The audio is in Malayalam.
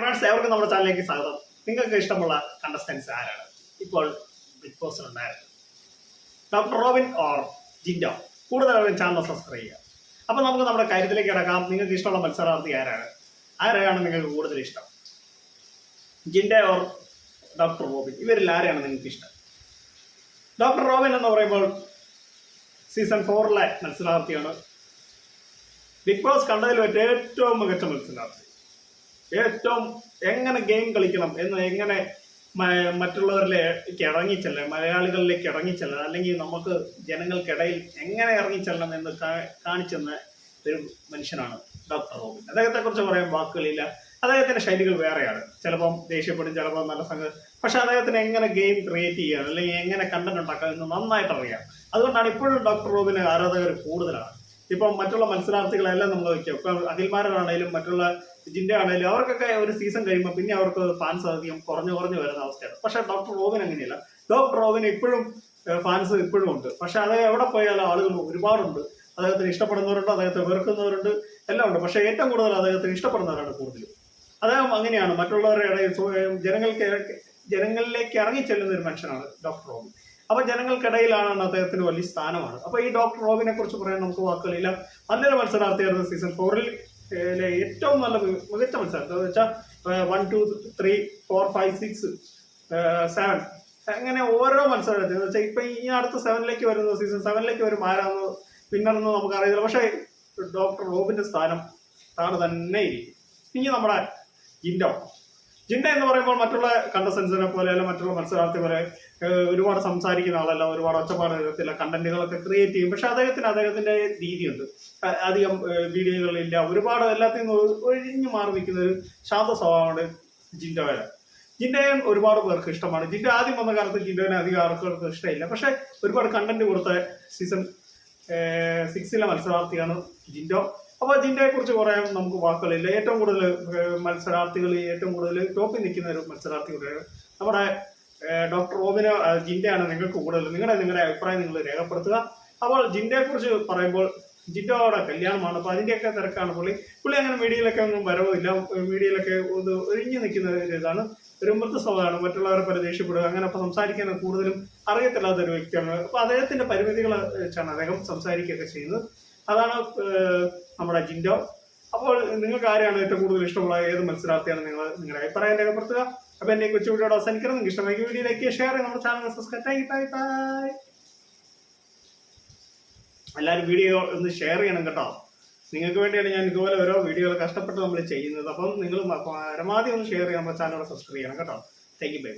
ഫ്രണ്ട്സ് എവർക്കും നമ്മുടെ ചാനലിലേക്ക് സ്വാഗതം. നിങ്ങൾക്ക് ഇഷ്ടമുള്ള കണ്ടസ്റ്റൻസ് ആരാണ്? ഇപ്പോൾ ബിഗ് ബോസിൽ ഉണ്ടായിരുന്നു. ഡോക്ടർ റോബിൻ ഓർ ജിൻഡോ കൂടുതലും ചാനൽ സബ്സ്ക്രൈബ് ചെയ്യുക. അപ്പോൾ നമുക്ക് നമ്മുടെ കാര്യത്തിലേക്ക് കിടക്കാം. നിങ്ങൾക്ക് ഇഷ്ടമുള്ള മത്സരാർത്ഥി ആരാണ്? ആരെയാണ് നിങ്ങൾക്ക് കൂടുതൽ ഇഷ്ടം? ജിൻഡോ ഓർ ഡോക്ടർ റോബിൻ ഇവരിൽ ആരെയാണ് നിങ്ങൾക്ക് ഇഷ്ടം? ഡോക്ടർ റോബിൻ എന്ന് പറയുമ്പോൾ സീസൺ ഫോറിലെ മത്സരാർത്ഥിയാണ്. ബിഗ് ബോസ് കണ്ടതിൽ വെച്ച് ഏറ്റവും മികച്ച മത്സരാർത്ഥി. ഏറ്റവും എങ്ങനെ ഗെയിം കളിക്കണം എന്ന് എങ്ങനെ മറ്റുള്ളവരിലേക്ക് ഇറങ്ങിച്ചെല്ലാം മലയാളികളിലേക്ക് ഇറങ്ങിച്ചെല്ലാം അല്ലെങ്കിൽ നമുക്ക് ജനങ്ങൾക്കിടയിൽ എങ്ങനെ ഇറങ്ങിച്ചെല്ലണം എന്ന് കാണിച്ചെന്ന ഒരു മനുഷ്യനാണ് ഡോക്ടർ റോബിൻ. അദ്ദേഹത്തെ കുറിച്ച് പറയാൻ വാക്കുകളില്ല. അദ്ദേഹത്തിന്റെ ശൈലികൾ വേറെയാണ്. ചിലപ്പം ദേഷ്യപ്പെടും ചിലപ്പോൾ നല്ല സംഗതി പക്ഷെ അദ്ദേഹത്തിന് എങ്ങനെ ഗെയിം ക്രിയേറ്റ് ചെയ്യാൻ അല്ലെങ്കിൽ എങ്ങനെ കണ്ടന്റ് ഉണ്ടാക്കാം എന്ന് നന്നായിട്ട് അറിയാം. അതുകൊണ്ടാണ് ഇപ്പോഴും ഡോക്ടർ റോബിന് ആരാധകർ കൂടുതലാണ്. ഇപ്പം മറ്റുള്ള മത്സരാർത്ഥികളെല്ലാം നമ്മൾ വയ്ക്കും. ഇപ്പം അഖിൽമാരാണേലും മറ്റുള്ള ജിന്റെ ആണെങ്കിലും അവർക്കൊക്കെ ഒരു സീസൺ കഴിയുമ്പോൾ പിന്നെ അവർക്ക് ഫാൻസ് അധികം കുറഞ്ഞു കുറഞ്ഞു വരുന്ന അവസ്ഥയാണ്. പക്ഷെ ഡോക്ടർ റോബിൻ അങ്ങനെയല്ല. ഡോക്ടർ റോബിൻ ഇപ്പോഴും ഫാൻസ് ഇപ്പോഴും ഉണ്ട്. പക്ഷെ അത് എവിടെ പോയാലും ആളുകൾ ഒരുപാടുണ്ട്. അദ്ദേഹത്തിന് ഇഷ്ടപ്പെടുന്നവരുണ്ട് അദ്ദേഹത്തെ വെറുക്കുന്നവരുണ്ട് എല്ലാം ഉണ്ട്. പക്ഷെ ഏറ്റവും കൂടുതൽ അദ്ദേഹത്തിന് ഇഷ്ടപ്പെടുന്നവരാണ് കൂടുതലും. അദ്ദേഹം അങ്ങനെയാണ്. മറ്റുള്ളവരുടെ ഇടയിൽ ജനങ്ങൾക്ക് ജനങ്ങളിലേക്ക് ഇറങ്ങി ചെല്ലുന്ന ഒരു മനുഷ്യനാണ് ഡോക്ടർ റോബിൻ. അപ്പൊ ജനങ്ങൾക്കിടയിലാണ് അദ്ദേഹത്തിന് വലിയ സ്ഥാനമാണ്. അപ്പൊ ഈ ഡോക്ടർ റോബിനെ കുറിച്ച് പറയാൻ നമുക്ക് വാക്കുകളില്ല. നല്ലൊരു മത്സരാർത്ഥിയായിരുന്നു സീസൺ ഫോറിൽ ഏറ്റവും നല്ല മികച്ച മത്സരാർത്ഥി എന്ന് വെച്ചാൽ one two three four five six seven അങ്ങനെ ഓരോ മത്സരം എന്ന് വെച്ചാൽ ഇപ്പൊ ഈ അടുത്ത സെവനിലേക്ക് വരുന്ന സീസൺ സെവനിലേക്ക് വരും ആരാന്ന് പിന്നറന്ന് നമുക്ക് അറിയില്ല പക്ഷേ ഡോക്ടർ റോബിന്റെ സ്ഥാനം താണ് തന്നെ ഇരിക്കും. ഇനി നമ്മുടെ ജിൻഡോ ജിൻഡ എന്ന് പറയുമ്പോൾ മറ്റുള്ള കണ്ടസ്റ്റൻസിനെ പോലെ അല്ല മറ്റുള്ള മത്സരാർത്ഥി പോലെ ഒരുപാട് സംസാരിക്കുന്ന ആളല്ല ഒരുപാട് ഒച്ചപ്പാട് വിധത്തിലുള്ള കണ്ടന്റുകളൊക്കെ ക്രിയേറ്റ് ചെയ്യും. പക്ഷെ അദ്ദേഹത്തിന് അദ്ദേഹത്തിന്റെ രീതിയുണ്ട്. അധികം വീഡിയോകളില്ല ഒരുപാട് എല്ലാത്തിൽ ഒഴിഞ്ഞു മാറി നിൽക്കുന്ന ഒരു ശാന്ത സ്വഭാവമാണ് ജിൻഡോയുടെ ജിൻഡയെ ഒരുപാട് പേർക്ക് ഇഷ്ടമാണ്. ജിൻഡ ആദ്യം വന്ന കാലത്ത് ജിൻഡോനെ അധികം ആൾക്കാർക്ക് ഇഷ്ടമില്ല. പക്ഷെ ഒരുപാട് കണ്ടന്റ് കൊടുത്ത സീസൺ സിക്സിലെ മത്സരാർത്ഥിയാണ് ജിൻഡോ അപ്പോൾ ജിൻഡോയെ കുറിച്ച് പറയാൻ നമുക്ക് വാക്കുകളില്ല. ഏറ്റവും കൂടുതൽ മത്സരാർത്ഥികൾ ഏറ്റവും കൂടുതൽ ടോപ്പിൽ നിൽക്കുന്ന ഒരു മത്സരാർത്ഥി കൂടെയാണ് നമ്മുടെ ഡോക്ടർ റോബിന് ജിൻഡയാണ് നിങ്ങൾക്ക് കൂടുതൽ നിങ്ങളുടെ നിങ്ങളുടെ അഭിപ്രായം നിങ്ങൾ രേഖപ്പെടുത്തുക. അപ്പോൾ ജിൻഡയെക്കുറിച്ച് പറയുമ്പോൾ ജിൻഡോയുടെ കല്യാണമാണ്. അപ്പോൾ അതിന്റെയൊക്കെ തിരക്കാണ് പുള്ളി. പുള്ളി അങ്ങനെ മീഡിയയിലൊക്കെ ഒന്നും വരവില്ല മീഡിയയിലൊക്കെ ഒന്ന് ഒഴിഞ്ഞു നിൽക്കുന്ന ഒരു ഇതാണ്. ഒരു മൃദു സ്വഭാവമാണ്. മറ്റുള്ളവരെ പോലെ ദേഷ്യപ്പെടുക. അങ്ങനെ അപ്പോൾ സംസാരിക്കാൻ കൂടുതലും അറിയത്തില്ലാത്ത ഒരു വ്യക്തിയാണ്. അപ്പോൾ അദ്ദേഹത്തിന്റെ പരിമിതികൾ വെച്ചാണ് അദ്ദേഹം സംസാരിക്കുകയൊക്കെ ചെയ്യുന്നത്. അതാണ് നമ്മുടെ ജിൻഡോ അപ്പോൾ നിങ്ങൾക്ക് ആരെയാണ് ഏറ്റവും കൂടുതൽ ഇഷ്ടമുള്ള ഏത് മത്സരാർത്ഥിയാണ് നിങ്ങൾ നിങ്ങളുടെ അഭിപ്രായം രേഖപ്പെടുത്തുക? അപ്പൊ എന്റെ കൊച്ചു വീഡിയോയുടെ അവസാനിക്കണം നിങ്ങൾക്ക് ഇഷ്ടമായി ലൈക്ക് ഷെയർ നമ്മുടെ ചാനൽ സബ്സ്ക്രൈബ് ബൈ ബൈ എല്ലാവരും വീഡിയോ ഒന്ന് ഷെയർ ചെയ്യണം കേട്ടോ. നിങ്ങൾക്ക് വേണ്ടിയാണ് ഞാൻ ഇതുപോലെ ഓരോ വീഡിയോകൾ കഷ്ടപ്പെട്ട് നമ്മൾ ചെയ്യുന്നത്. അപ്പം നിങ്ങൾ പരമാവധി ഒന്ന് ഷെയർ ചെയ്യാൻ നമ്മുടെ ചാനൽ സബ്സ്ക്രൈബ് ചെയ്യണം കേട്ടോ. Thank you by